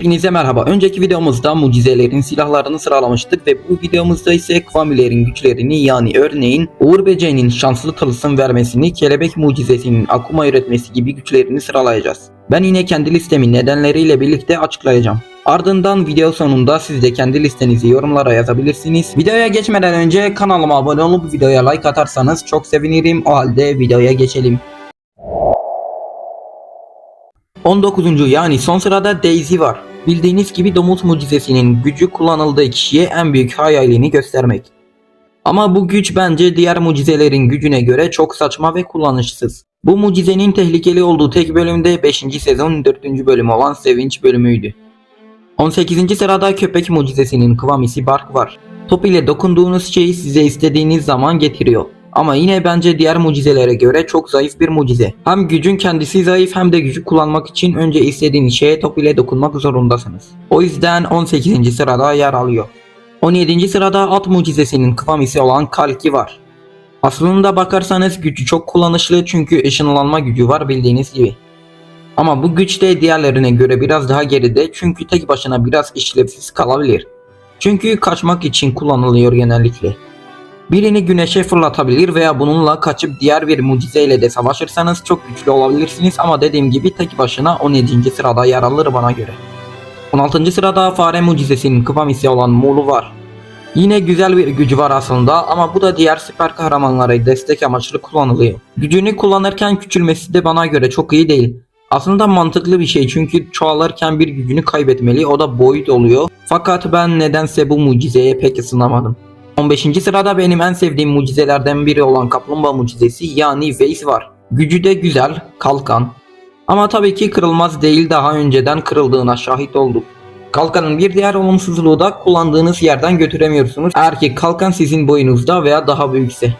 Hepinize merhaba. Önceki videomuzda mucizelerin silahlarını sıralamıştık ve bu videomuzda ise Kvamilerin güçlerini yani örneğin Uğur Böceği'nin şanslı tılsım vermesini, kelebek mucizesinin akuma üretmesi gibi güçlerini sıralayacağız. Ben yine kendi listemi nedenleriyle birlikte açıklayacağım. Ardından video sonunda siz de kendi listenizi yorumlara yazabilirsiniz. Videoya geçmeden önce kanalıma abone olup videoya like atarsanız çok sevinirim. O halde videoya geçelim. 19. yani son sırada Daisy var. Bildiğiniz gibi domuz mucizesinin gücü kullanıldığı kişiye en büyük hayalini göstermek. Ama bu güç bence diğer mucizelerin gücüne göre çok saçma ve kullanışsız. Bu mucizenin tehlikeli olduğu tek bölümde 5. sezon 4. bölümü olan Sevinç bölümüydü. 18. sırada köpek mucizesinin kıvamisi Bark var. Top ile dokunduğunuz şeyi size istediğiniz zaman getiriyor. Ama yine bence diğer mucizelere göre çok zayıf bir mucize. Hem gücün kendisi zayıf hem de gücü kullanmak için önce istediğiniz şeye top ile dokunmak zorundasınız. O yüzden 18. sırada yer alıyor. 17. sırada at mucizesinin kıvamisi olan Kalki var. Aslında bakarsanız gücü çok kullanışlı çünkü ışınlanma gücü var bildiğiniz gibi. Ama bu güç de diğerlerine göre biraz daha geride çünkü tek başına biraz işlevsiz kalabilir. Çünkü kaçmak için kullanılıyor genellikle. Birini güneşe fırlatabilir veya bununla kaçıp diğer bir mucizeyle de savaşırsanız çok güçlü olabilirsiniz ama dediğim gibi tek başına 17. sırada yer alır bana göre. 16. sırada fare mucizesinin kıvamisi olan Mulu var. Yine güzel bir gücü var aslında ama bu da diğer süper kahramanlara destek amaçlı kullanılıyor. Gücünü kullanırken küçülmesi de bana göre çok iyi değil. Aslında mantıklı bir şey çünkü çoğalırken bir gücünü kaybetmeli o da boyut oluyor. Fakat ben nedense bu mucizeye pek ısınamadım. 15. sırada benim en sevdiğim mucizelerden biri olan kaplumbağa mucizesi yani Vase var. Gücü de güzel, kalkan. Ama tabii ki kırılmaz değil daha önceden kırıldığına şahit olduk. Kalkanın bir diğer olumsuzluğu da kullandığınız yerden götüremiyorsunuz eğer ki kalkan sizin boyunuzda veya daha büyükse.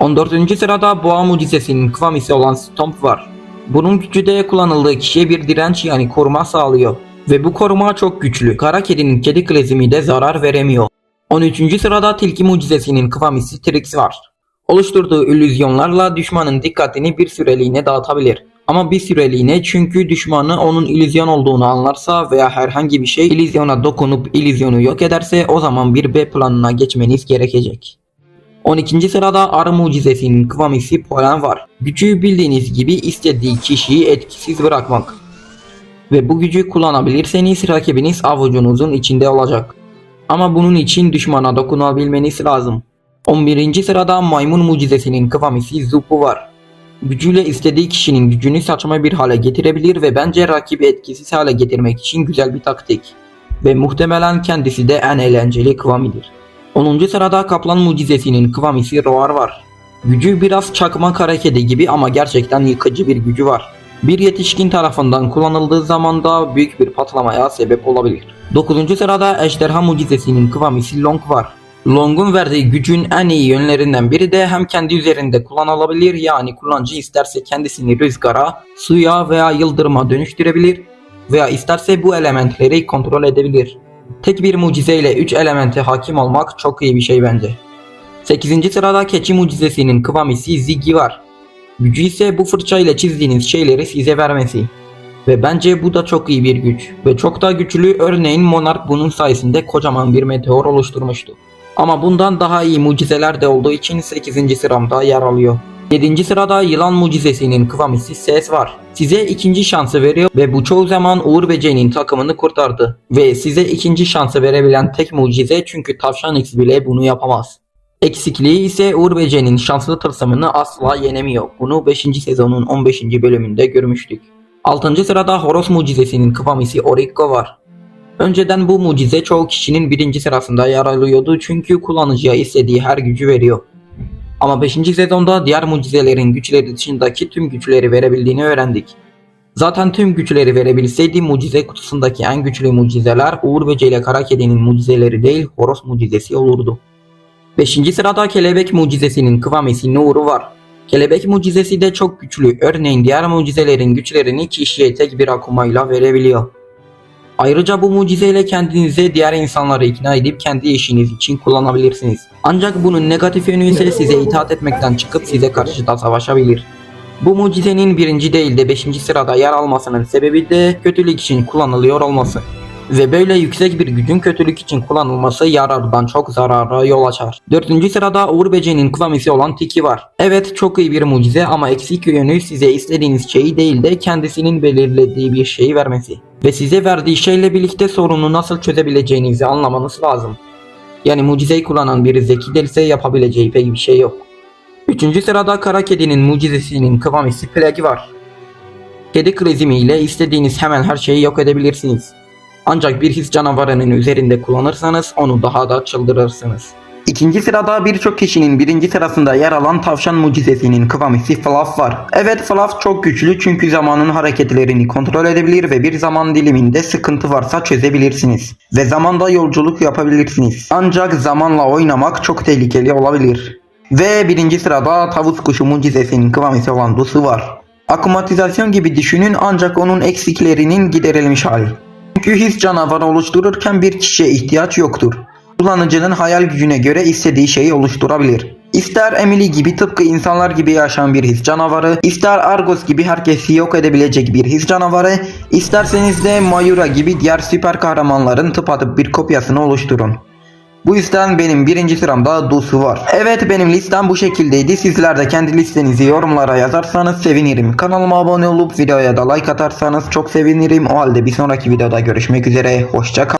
14. sırada boğa mucizesinin kıvamisi olan Stomp var. Bunun gücü de kullanıldığı kişiye bir direnç yani koruma sağlıyor. Ve bu koruma çok güçlü. Kara kedinin kedi klezimi de zarar veremiyor. 13. sırada tilki mucizesinin kıvamisi Trix var. Oluşturduğu illüzyonlarla düşmanın dikkatini bir süreliğine dağıtabilir. Ama bir süreliğine çünkü düşmanı onun illüzyon olduğunu anlarsa veya herhangi bir şey illüzyona dokunup illüzyonu yok ederse o zaman bir B planına geçmeniz gerekecek. 12. sırada arı mucizesinin kıvamisi Polen var. Gücü bildiğiniz gibi istediği kişiyi etkisiz bırakmak. Ve bu gücü kullanabilirseniz rakibiniz avucunuzun içinde olacak. Ama bunun için düşmana dokunabilmeniz lazım. 11. sırada maymun mucizesinin kıvamisi Zupu var. Gücüyle istediği kişinin gücünü saçma bir hale getirebilir ve bence rakibi etkisiz hale getirmek için güzel bir taktik. Ve muhtemelen kendisi de en eğlenceli kıvamidir. 10. sırada kaplan mucizesinin kıvamisi Roar var. Gücü biraz çakma kara kedi gibi ama gerçekten yıkıcı bir gücü var. Bir yetişkin tarafından kullanıldığı zaman da büyük bir patlamaya sebep olabilir. 9. sırada ejderha mucizesinin kıvamisi Long var. Long'un verdiği gücün en iyi yönlerinden biri de hem kendi üzerinde kullanılabilir yani kullanıcı isterse kendisini rüzgara, suya veya yıldırıma dönüştürebilir veya isterse bu elementleri kontrol edebilir. Tek bir mucizeyle 3 elemente hakim olmak çok iyi bir şey bence. 8. sırada keçi mucizesinin kıvamisi Ziggy var. Gücü ise bu fırça ile çizdiğiniz şeyleri size vermesi. Ve bence bu da çok iyi bir güç. Ve çok daha güçlü örneğin Monarch bunun sayesinde kocaman bir meteor oluşturmuştu. Ama bundan daha iyi mucizeler de olduğu için 8. sıramda yer alıyor. 7. sırada yılan mucizesinin kıvamisi ses var. Size ikinci şansı veriyor ve bu çoğu zaman Uğur Böceği'nin takımını kurtardı. Ve size ikinci şansı verebilen tek mucize çünkü Tavşan X bile bunu yapamaz. Eksikliği ise Uğur Böceği'nin şanslı tılsımını asla yenemiyor. Bunu 5. sezonun 15. bölümünde görmüştük. 6. sırada Horos mucizesinin kıvamisi Orikko var. Önceden bu mucize çoğu kişinin birinci sırasında yer alıyordu çünkü kullanıcıya istediği her gücü veriyor. Ama 5. sezonda diğer mucizelerin güçleri dışındaki tüm güçleri verebildiğini öğrendik. Zaten tüm güçleri verebilseydi mucize kutusundaki en güçlü mucizeler Uğur Böceği ile Kara mucizeleri değil Horos mucizesi olurdu. 5. sırada kelebek mucizesinin kıvamesi Nuru var. Kelebek mucizesi de çok güçlü. Örneğin diğer mucizelerin güçlerini kişiye tek bir akumayla verebiliyor. Ayrıca bu mucizeyle kendinizi diğer insanları ikna edip kendi işiniz için kullanabilirsiniz. Ancak bunun negatif yönü ise size itaat etmekten çıkıp size karşı da savaşabilir. Bu mucizenin birinci değil de beşinci sırada yer almasının sebebi de kötülük için kullanılıyor olması. Ve böyle yüksek bir gücün kötülük için kullanılması yarardan çok zarara yol açar. Dördüncü sırada Uğur Böceği'nin kıvamisi olan Tiki var. Evet çok iyi bir mucize ama eksik yönü size istediğiniz şeyi değil de kendisinin belirlediği bir şeyi vermesi. Ve size verdiği şeyle birlikte sorunu nasıl çözebileceğinizi anlamanız lazım. Yani mucizeyi kullanan biri zeki değilse yapabileceği pek bir şey yok. Üçüncü sırada kara kedinin mucizesinin kıvamisi Plague var. Kedi krizimi ile istediğiniz hemen her şeyi yok edebilirsiniz. Ancak bir his canavarının üzerinde kullanırsanız onu daha da çıldırırsınız. İkinci sırada birçok kişinin birinci sırasında yer alan tavşan mucizesinin kıvamisi Fluff var. Evet Fluff çok güçlü çünkü zamanın hareketlerini kontrol edebilir ve bir zaman diliminde sıkıntı varsa çözebilirsiniz. Ve zamanda yolculuk yapabilirsiniz. Ancak zamanla oynamak çok tehlikeli olabilir. Ve birinci sırada tavus kuşu mucizesinin kıvamisi olan Dusu var. Akumatizasyon gibi düşünün ancak onun eksiklerinin giderilmiş hali. Çünkü his canavarı oluştururken bir kişiye ihtiyaç yoktur. Kullanıcının hayal gücüne göre istediği şeyi oluşturabilir. İster Emily gibi tıpkı insanlar gibi yaşayan bir his canavarı, ister Argos gibi herkesi yok edebilecek bir his canavarı, isterseniz de Mayura gibi diğer süper kahramanların tıpatıp bir kopyasını oluşturun. Bu yüzden benim birinci sıramda Dusu var. Evet benim listem bu şekildeydi. Sizler de kendi listenizi yorumlara yazarsanız sevinirim. Kanalıma abone olup videoya da like atarsanız çok sevinirim. O halde bir sonraki videoda görüşmek üzere. Hoşça kalın.